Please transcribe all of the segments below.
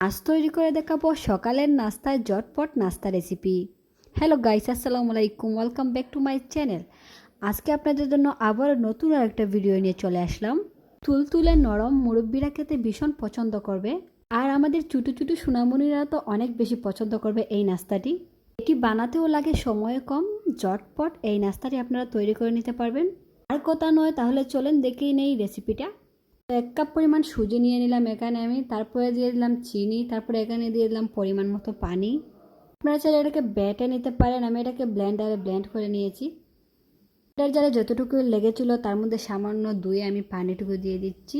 আজ তৈরি করে দেখাবো সকালের নাস্তায় জটপট নাস্তা রেসিপি। হ্যালো গাইস আসসালামু আলাইকুম। Welcome back to my channel আজকে আপনাদের জন্য আবার নতুন আর একটা ভিডিও নিয়ে চলে আসলাম। তুলতুলে নরম মুরব্বীরা খেতে ভীষণ পছন্দ করবে। আর আমাদের ছোটো ছোটো সোনামণিরা তো অনেক বেশি পছন্দ করবে এই নাস্তাটি। এটি বানাতেও লাগে সময় কম। জটপট এই নাস্তাটি আপনারা তৈরি করে নিতে পারবেন। আর কথা নয়, তাহলে চলেন দেখেই নেই রেসিপিটা। তো এক কাপ পরিমাণ সুজি নিয়ে নিলাম এখানে আমি, তারপরে দিয়ে দিলাম চিনি, তারপরে এখানে দিয়ে দিলাম পরিমাণ মতো পানি। আপনারা চাইলে এটাকে ব্যাটে নিতে পারেন, আমি এটাকে ব্লেন্ডারে ব্লেন্ড করে নিয়েছি। এটার যারা যতটুকু লেগেছিল তার মধ্যে সামান্য ধুয়ে আমি পানিটুকু দিয়ে দিচ্ছি।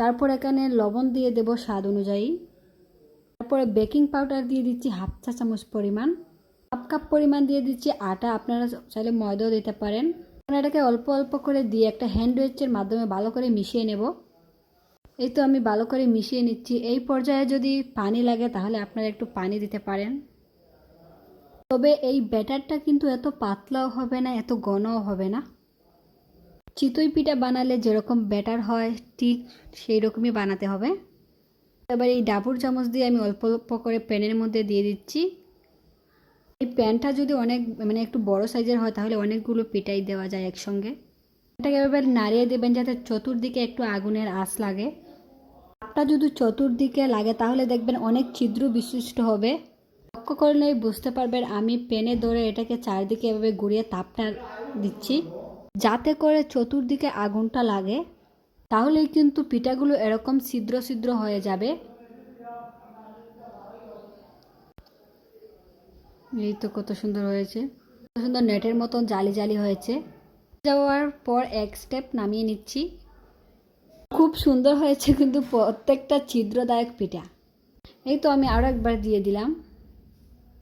তারপর এখানে লবণ দিয়ে দেব স্বাদ অনুযায়ী। তারপরে বেকিং পাউডার দিয়ে দিচ্ছি হাফ চা চামচ পরিমাণ। হাফ কাপ পরিমাণ দিয়ে দিচ্ছি আটা, আপনারা চাইলে ময়দাও দিতে পারেন। এখন এটাকে অল্প অল্প করে দিয়ে একটা হ্যান্ড ওয়েচের মাধ্যমে ভালো করে মিশিয়ে নেব। এই তো আমি ভালো করে মিশিয়ে নিচ্ছি। এই পর্যায়ে যদি পানি লাগে তাহলে আপনারা একটু পানি দিতে পারেন। তবে এই ব্যাটারটা কিন্তু এত পাতলাও হবে না, এত ঘনও হবে না। চিতই পিঠা বানালে যেরকম ব্যাটার হয়, ঠিক সেই রকমই বানাতে হবে। এবার এই ডাবুর চামচ দিয়ে আমি অল্প অল্প করে প্যানের মধ্যে দিয়ে দিচ্ছি। এই প্যানটা যদি অনেক মানে একটু বড় সাইজের হয়, তাহলে অনেকগুলো পিঠাই দেওয়া যায় একসঙ্গে। এটাকে এবার নাড়িয়ে দেবেন যাতে চতুর্দিকে একটু আগুনের আঁচ লাগে। তাপটা যদি চতুর্দিকে লাগে, তাহলে দেখবেন অনেক ছিদ্র বিশিষ্ট হবে। লক্ষ্য করলেই বুঝতে পারবেন, আমি পেনে ধরে এটাকে চারদিকে এভাবে ঘুরিয়ে তাপটা দিচ্ছি। যাতে করে চতুর্দিকে আগুনটা লাগে, তাহলেই কিন্তু পিঠাগুলো এরকম ছিদ্র ছিদ্র হয়ে যাবে। এই তো কত সুন্দর হয়েছে। কত সুন্দর নেটের মতন জালি জালি হয়েছে। যাওয়ার পর এক স্টেপ নামিয়ে নিচ্ছি। খুব সুন্দর হয়েছে কিন্তু প্রত্যেকটা ছিদ্রদায়ক পিঠা। এই তো আমি আরও একবার দিয়ে দিলাম।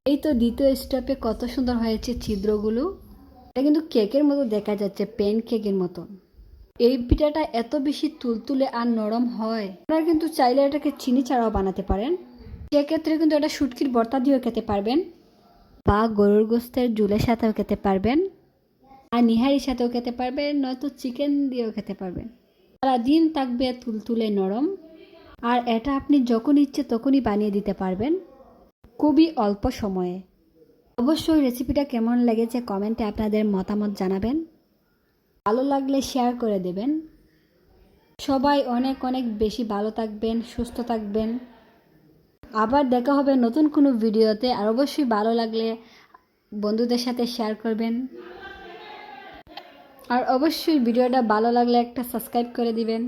এই তো দ্বিতীয় স্টেপে কত সুন্দর হয়েছে ছিদ্রগুলো। এটা কিন্তু কেকের মতো দেখা যাচ্ছে পেন কেকের মতন। এই পিঠাটা এত বেশি তুলতুলে আর নরম হয়। আপনারা কিন্তু চাইলে এটাকে চিনি ছাড়াও বানাতে পারেন। সেক্ষেত্রে কিন্তু এটা শুটকির বর্তা দিয়েও খেতে পারবেন। বা গরুর গোস্তের জুলের সাথেও খেতে পারবেন। আর নিহারির সাথেও খেতে পারবেন, নয়তো চিকেন দিয়েও খেতে পারবেন। সারা দিন থাকবে তুলতুলে নরম। আর এটা আপনি যখন ইচ্ছে তখনই বানিয়ে দিতে পারবেন। খুবই অল্প সময়ে। অবশ্যই রেসিপিটা কেমন লেগেছে কমেন্টে আপনাদের মতামত জানাবেন। ভালো লাগলে শেয়ার করে দেবেন। সবাই অনেক অনেক বেশি ভালো থাকবেন, সুস্থ থাকবেন। আবার দেখা হবে নতুন কোনো ভিডিওতে আর অবশ্যই ভালো লাগলে বন্ধুদের সাথে শেয়ার করবেন। আর অবশ্যই ভিডিওটা ভালো লাগলে একটা সাবস্ক্রাইব করে দিবেন।